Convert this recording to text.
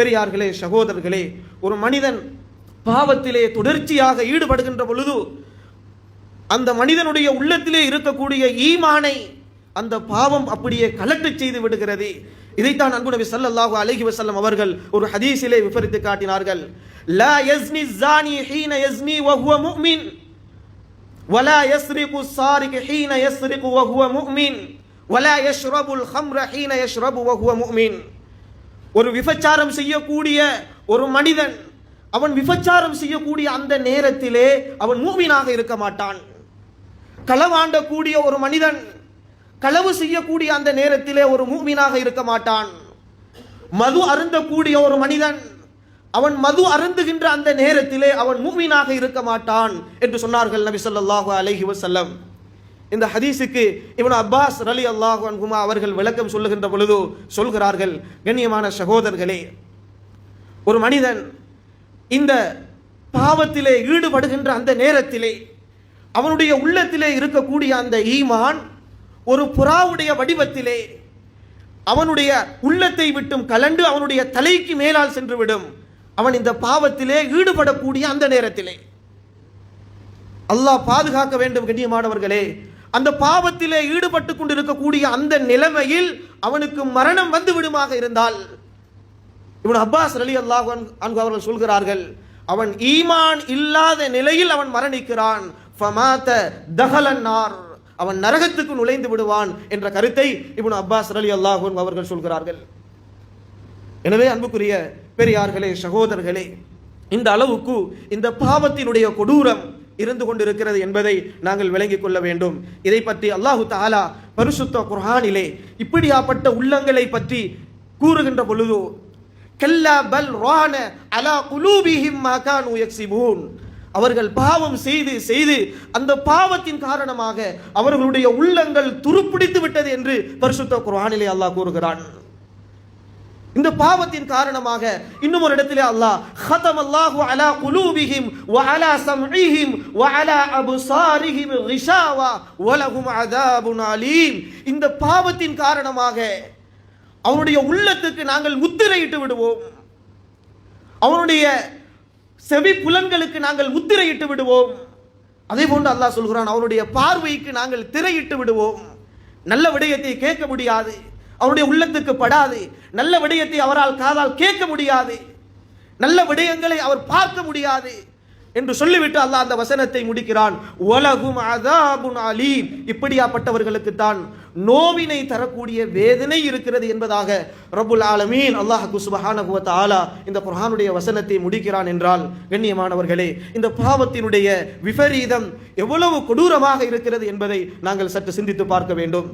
பெரியார்களே சகோதரர்களே ஒரு மனிதன் பாவத்திலே தொடர்ச்சியாக ஈடுபடுகின்ற பொழுது அந்த மனிதனுடைய உள்ளத்திலே இருக்கக்கூடிய ஈமானை அந்த பாவம் அப்படியே கலெக்ட் செய்து விடுகிறது. இதைத்தான் அன்பு நபி சல்லல்லாஹு அலஹி வசல்லம் அவர்கள் ஒரு ஹதீஸிலே விபரித்து காட்டினார்கள். லா யஸ்னி ஜானி ஹீன யஸ்னி வஹுவ முஃமின் வலா யஸ்ரிகு சாரிகு ஹீன யஸ்ரிகு வஹுவ முஃமின் வலா யஷ்ரபுல் ஹம்ர ஹீன யஷ்ரபு வஹுவ முஃமின். ஒரு விபச்சாரம் செய்யக்கூடிய ஒரு மனிதன் அவன் விபச்சாரம் செய்யக்கூடிய அந்த நேரத்திலே அவன் மூமினாக இருக்க மாட்டான். களவாண்டக்கூடிய ஒரு மனிதன் களவு செய்யக்கூடிய அந்த நேரத்திலே ஒரு மூமினாக இருக்க மாட்டான். மது அருந்தக்கூடிய ஒரு மனிதன் அவன் மது அருந்துகின்ற அந்த நேரத்திலே அவன் மூமினாக இருக்க மாட்டான் என்று சொன்னார்கள் நபி சொல்லாஹு அலஹி வசல்லம் இந்த ஹதீஸுக்கு இவன் அப்பாஸ் ரலி அல்லாஹ் அன்ஹுமா அவர்கள் விளக்கம் சொல்லுகின்ற பொழுது சொல்கிறார்கள் கண்ணியமான சகோதரர்களே ஒரு மனிதன் இந்த பாவத்திலே ஈடுபடுகின்ற அந்த நேரத்திலே அவனுடைய உள்ளத்திலே இருக்கக்கூடிய அந்த ஈமான் ஒரு புறாவுடைய வடிவத்திலே அவனுடைய உள்ளத்தை விட்டும் கலண்டு அவனுடைய தலைக்கு மேலால் சென்றுவிடும். அவன் இந்த பாவத்திலே ஈடுபடக்கூடிய அந்த நேரத்திலே. அல்லாஹ் பாதுகாக்க வேண்டும் கண்ணியமானவர்களே. அந்த பாவத்திலே ஈடுபட்டு கொண்டிருக்கக்கூடிய அந்த நிலைமையில் அவனுக்கு மரணம் வந்து விடுமாக இருந்தால். இவன் அப்பாஸ் அலி அல்லாஹ் அன்பு அவர்கள் சொல்கிறார்கள் அவன் ஈமான் இல்லாத நிலையில் அவன் மரணிக்கிறான். தகலன்னார் தஹலன்னார் அவன் நரகத்துக்கு நுழைந்து விடுவான் என்ற கருத்தை இவன் அப்பாஸ் அலி அல்லாஹ் அவர்கள் சொல்கிறார்கள். எனவே அன்புக்குரிய பெரியார்களே சகோதரர்களே இந்த அளவுக்கு இந்த பாவத்தினுடைய கொடூரம் இருந்து கொண்டிருக்கிறது என்பதை நாங்கள் விளங்கிக் கொள்ள வேண்டும். இதை பற்றி அல்லாஹு தாலா பரிசுத்த குர்ஹானிலே இப்படியாப்பட்ட உள்ளங்களை பற்றி கூறுகின்ற பொழுது கல்லா பல் ரான அலா குலூபிஹிம் மகான் கானூ அவர்கள் பாவம் செய்து செய்து அந்த பாவத்தின் காரணமாக அவர்களுடைய உள்ளங்கள் துருப்பிடித்து விட்டது என்று பரிசுத்த குர்ஆனிலே அல்லாஹ் கூறுகிறான். இந்த பாவத்தின் காரணமாக இன்னும் ஒரு இடத்திலே அல்லாஹ் ஹதம் அல்லாஹு அலா குலூபிஹிம் வ அலா சம்இஹிம் வ அலா அபுசாரிஹிம் ரிஷாவா வலஹும் அதாபுன் அலீம். இந்த பாவத்தின் காரணமாக அவனுடைய உள்ளத்துக்கு நாங்கள் முத்திரையிட்டு விடுவோம். அவனுடைய செவி புலன்களுக்கு நாங்கள் முத்திரையிட்டு விடுவோம். அதே போன்று அல்லாஹ் சொல்கிறான் அவனுடைய பார்வைக்கு நாங்கள் திரையிட்டு விடுவோம். நல்ல விடயத்தை கேட்க முடியாது. அவருடைய உள்ளத்துக்கு படாது. நல்ல விடயத்தை அவரால் காதால் கேட்க முடியாது. நல்ல விடயங்களை அவர் பார்க்க முடியாது என்று சொல்லிவிட்டு அல்லாஹ் அந்த வசனத்தை முடிக்கிறான். உலகும் அதாபுன் அலீம். இப்படியாப்பட்டவர்களுக்கு தான் நோவினை தரக்கூடிய வேதனை இருக்கிறது என்பதாக ரபுல் ஆலமீன் அல்லாஹ் குஸ்பஹான ஆலா இந்த குர்ஆனுடைய வசனத்தை முடிக்கிறான் என்றால் கண்ணியமானவர்களே இந்த பாவத்தினுடைய விபரீதம் எவ்வளவு கொடூரமாக இருக்கிறது என்பதை நாங்கள் சற்று சிந்தித்து பார்க்க வேண்டும்.